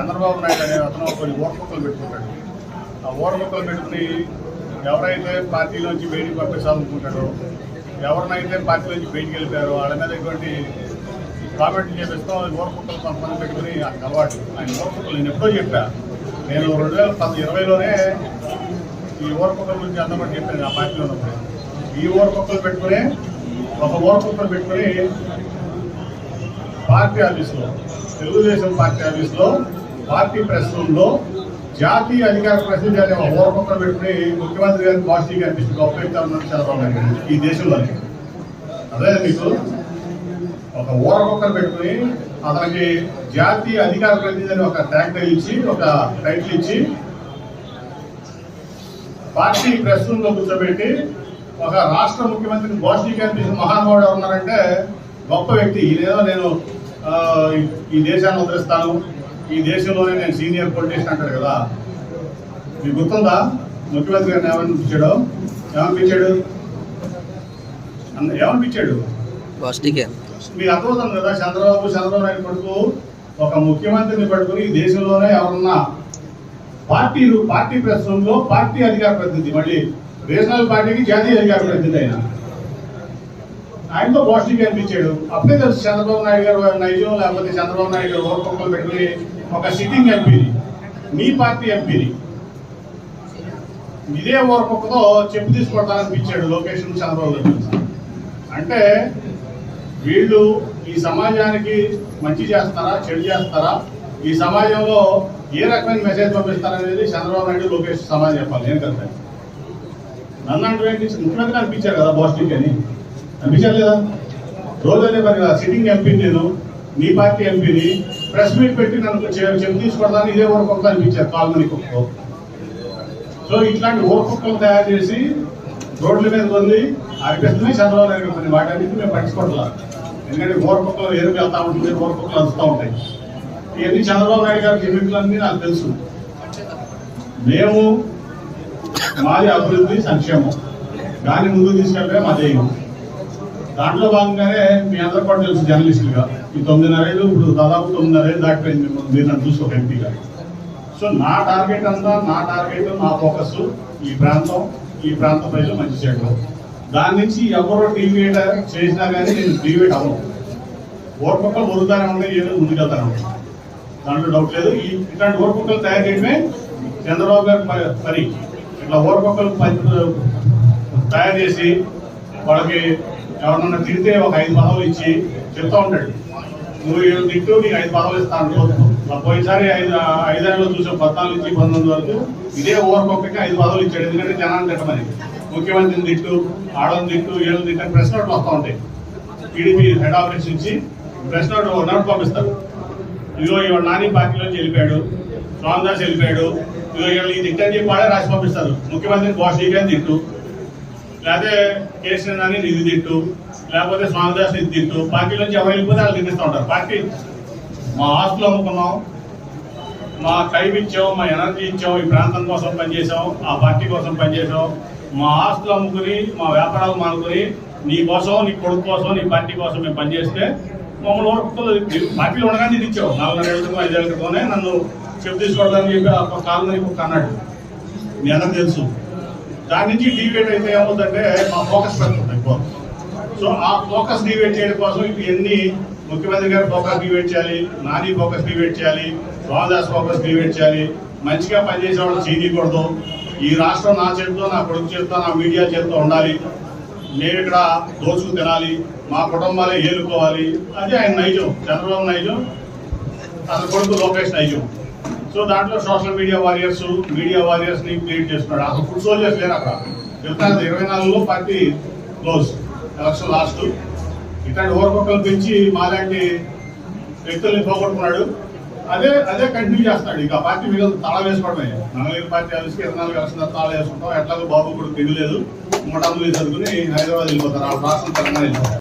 చంద్రబాబు నాయుడు అనే అతను కొన్ని ఓటముక్కలు పెట్టుకుంటాడు. ఆ ఓటముక్కలు పెట్టుకుని ఎవరైతే పార్టీలోంచి బయటికి పంపించాలనుకుంటాడో ఎవరినైతే పార్టీలోంచి బయటికి వెళ్ళిపోయారో వాళ్ళ మీద ఇటువంటి కామెంట్లు చేపిస్తాం ఓటముక్కలు కొంతమంది పెట్టుకుని నాకు అలవాటు. ఆయన ఓటముక్కలు నేను ఎప్పుడో చెప్పా. నేను రెండు వేల పది ఇరవైలోనే ఈ ఓర్పక్కల గురించి అందమని చెప్పాను ఆ పార్టీలో ఉన్నప్పుడు. ఈ ఓర్పక్కలు పెట్టుకుని ఒక ఓర్పక్కలు పెట్టుకుని పార్టీ ఆఫీస్లో తెలుగుదేశం పార్టీ ఆఫీస్లో పార్టీ ప్రెస్ రూమ్లో జాతీయ అధికార ప్రసిద్ధి అనే ఒక ఓరపక్కన పెట్టుకుని ముఖ్యమంత్రి గారిని పాజిటివ్ అనిపిస్తుంది. గొప్ప ఉన్నారు చంద్రబాబు నాయుడు గారు. ఈ దేశంలోనే అదే. మీకు? ఒక ఓరపక్కన పెట్టుకుని అతనికి జాతీయ అధికార ప్రతినిధి అని ఒక ట్యాగ్ ఇచ్చి ఒక టైటిల్ ఇచ్చి పార్టీ ప్రెస్ రూమ్లో కూర్చోబెట్టి ఒక రాష్ట్ర ముఖ్యమంత్రిని గోష్ఠీకి అనిపించిన మహానుభావుడు ఉన్నారంటే గొప్ప వ్యక్తి. ఇదేదో నేను ఈ దేశాన్ని వదిలిస్తాను ఈ దేశంలోనే నేను సీనియర్ పొలిటీషియన్ అంటాడు కదా. మీకు గుర్తుందా? ముఖ్యమంత్రి గారిని ఏమనిపించాడు ఏమనిపించాడు ఏమనిపించాడు మీకు అర్థమవుతుంది కదా చంద్రబాబు చంద్రబాబు నాయుడు కొడుకు. ఒక ముఖ్యమంత్రిని పట్టుకుని ఈ దేశంలోనే ఎవరన్నా పార్టీ పార్టీ ప్రెస్ రూమ్లో పార్టీ అధికార ప్రతినిధి మళ్ళీ రీజనల్ పార్టీకి జాతీయ అధికార ప్రతినిధి ఆయన ఆయనతో పోస్టింగ్ అనిపించాడు. అప్పుడే తెలుసు చంద్రబాబు నాయుడు గారు నైజం లేకపోతే చంద్రబాబు నాయుడు గారు ఓర్పక్కలు పెట్టుకుని ఒక సిట్టింగ్ ఎంపీని మీ పార్టీ ఎంపీని ఇదే ఓర్పక్కతో చెప్పు తీసుకొడతాననిపించాడు లోకేష్ చంద్రబాబు అంటే వీళ్ళు ఈ సమాజానికి మంచి చేస్తారా చెడు చేస్తారా? ఈ సమాజంలో ఏ రకమైన మెసేజ్ పంపిస్తారనేది చంద్రబాబు నాయుడు లోకేష్ సమాజం చెప్పాలి. నేను కదా నన్ను అంటే ముఖ్యమంత్రి అనిపించారు కదా బోస్టిక్ అని. అనిపించారు లేదా రోజు అనే పని కదా సిట్టింగ్ ఎంపీ నేను మీ పార్టీ ఎంపీని ప్రెస్ మీట్ పెట్టి నన్ను చె- చెప్పు తీసుకోవడానికి ఇదే వరకు ఒక అనిపించారు కాల్మని కుక్క సో ఇట్లాంటి ఓర్పుక్కలు తయారు చేసి రోడ్ల మీద ఉంది అనిపిస్తుంది చంద్రబాబు నాయుడు కొన్ని మేము పట్టించుకోవట్లేదు ఎందుకంటే ఓర్పుక్కలు ఏరు వెళ్తా ఉంటుంది ఓర్పుక్కలు వస్తూ ఉంటాయి. ఇవన్నీ చంద్రబాబు నాయుడు గారి గిమిక్లన్నీ నాకు తెలుసు. మేము మాది అభివృద్ధి సంక్షేమం. దాన్ని ముందుకు తీసుకెళ్ళే మా ధ్యేయం దాంట్లో భాగంగానే మీ అందరూ కూడా తెలుసు జర్నలిస్టులుగా. ఈ తొమ్మిదిన్నర ఏళ్ళు ఇప్పుడు దాదాపు తొమ్మిదిన్నర ఏళ్ళు దాటిపోయింది మిమ్మల్ని మీరు నన్ను చూసి ఒక ఎంపీగా. సో నా టార్గెట్ అంతా నా టార్గెట్ నా ఫోకస్ ఈ ప్రాంతం ఈ ప్రాంత ప్రజలు మంచి చేయడం. దాని నుంచి ఎవరో డివియేట్ చేసినా కానీ నేను డివియేట్ అవ్వను. ఓర్పక్కలు వదులుతానే ఉన్నాయి ఏదో ముందుకెళ్తానే. ఉన్నాయి దాంట్లో డౌట్ లేదు. ఈ ఇట్లాంటి ఓర్పక్కలు తయారు చేయడమే చంద్రబాబు గారి పని. ఇట్లా ఓర్పక్కలు తయారు చేసి వాళ్ళకి ఎవరన్నా తిడితే ఒక ఐదు పదవులు ఇచ్చి చెప్తా ఉంటాడు. నువ్వు ఏడు తిట్టు నీకు ఐదు పదవులు ఇస్తాను పోయినసారి ఐదు ఐదేళ్ళు చూసాం పద్నాలుగు నుంచి పంతొమ్మిది వరకు ఇదే ఓవర్కొక్కకి ఐదు పదవులు ఇచ్చాడు. ఎందుకంటే జనాన్ని తిట్టమని. ముఖ్యమంత్రిని తిట్టు ఆడని తిట్టు ఏళ్ళు తిట్టు ప్రెస్ నోట్లు వస్తూ ఉంటాయి. టీడీపీ హెడ్ ఆఫీస్ నుంచి ప్రెస్ నోట్ నోట్ పంపిస్తారు. ఇదిగో ఇవాళ నాని పార్టీలోంచి వెళ్ళిపోయాడు స్వామిదాస్ వెళ్ళిపోయాడు. ఇదిగో ఇవాళ ఈ తిట్టని చెప్పి వాడే రాసి పంపిస్తారు. ముఖ్యమంత్రిని బాస్ అని తిట్టు. లేకపోతే కేసీఆర్ అని ఇది తిట్టు లేకపోతే స్వామిదాస్ ఇది తిట్టు. పార్టీలోంచి ఎవరు వెళ్ళిపోతే వాళ్ళు తినిస్తూ ఉంటారు. పార్టీ. మా ఆస్తులు అమ్ముకున్నాం. మా టైం ఇచ్చాం మా ఎనర్జీ ఇచ్చాం ఈ ప్రాంతం కోసం పనిచేసాం ఆ పార్టీ కోసం పనిచేసాం మా ఆస్తులు అమ్ముకుని మా వ్యాపారాలు మానుకుని నీ కోసం నీ కొడుకు కోసం నీ పార్టీ కోసం మేము పనిచేస్తే మమ్మల్ని ఓర్పుకోలు పార్టీలో ఉండగానే ఇది ఇచ్చావు. నాలుగు ఏళ్ళ క్రితం నన్ను చెప్పు తీసుకోవడానికి చెప్పి ఒక కాలం ఒక అన్నాడు. మీ అందరికి తెలుసు. దాని నుంచి డివేట్ అయితే ఏమవుతుందంటే మా ఫోకస్ పెరుగుతుంది ఎక్కువ. సో ఆ ఫోకస్ డివేట్ చేయడం కోసం ఇప్పుడు ఎన్ని ముఖ్యమంత్రి గారు ఫోకస్ డివేట్ చేయాలి నాని ఫోకస్ డివేట్ చేయాలి రామదాస్ ఫోకస్ డివేట్ చేయాలి మంచిగా పనిచేసే వాళ్ళు చేయకూడదు ఈ రాష్ట్రం నా చేతితో నా కొడుకు చేతితో నా మీడియా చేతితో ఉండాలి. మేము ఇక్కడ దోచుకు తినాలి మా కుటుంబాలే ఏలుకోవాలి. అది ఆయన నైజం చంద్రబాబు నైజం అతని కొడుకు లోకేష్ నైజం. సో దాంట్లో సోషల్ మీడియా వారియర్స్ మీడియా వారియర్స్ని క్రియేట్ చేస్తున్నాడు. అసలు ఫుడ్ సోల్జర్స్ లేరు అక్కడ? చెప్తాను ఇరవై నాలుగులో పార్టీ క్లోజ్ ఎలక్షన్ లాస్ట్ ఇట్లాంటి ఓరపక్కలు పెంచి మాలాంటి వ్యక్తుల్ని పోగొట్టుకున్నాడు. అదే అదే కంటిన్యూ చేస్తాడు ఇక పార్టీ మీద తాళ వేసుకోవడమే. నల్లగిరి పార్టీ కలిసి ఇరవై నాలుగు ఎలక్షన్ తల వేసుకుంటాం. ఎట్లాగో బాబు కూడా తెలియలేదు మూట చదువుకుని హైదరాబాద్ వెళ్ళిపోతారు. ఆ రాష్ట్రం తెలంగాణ వెళ్ళిపోతారు.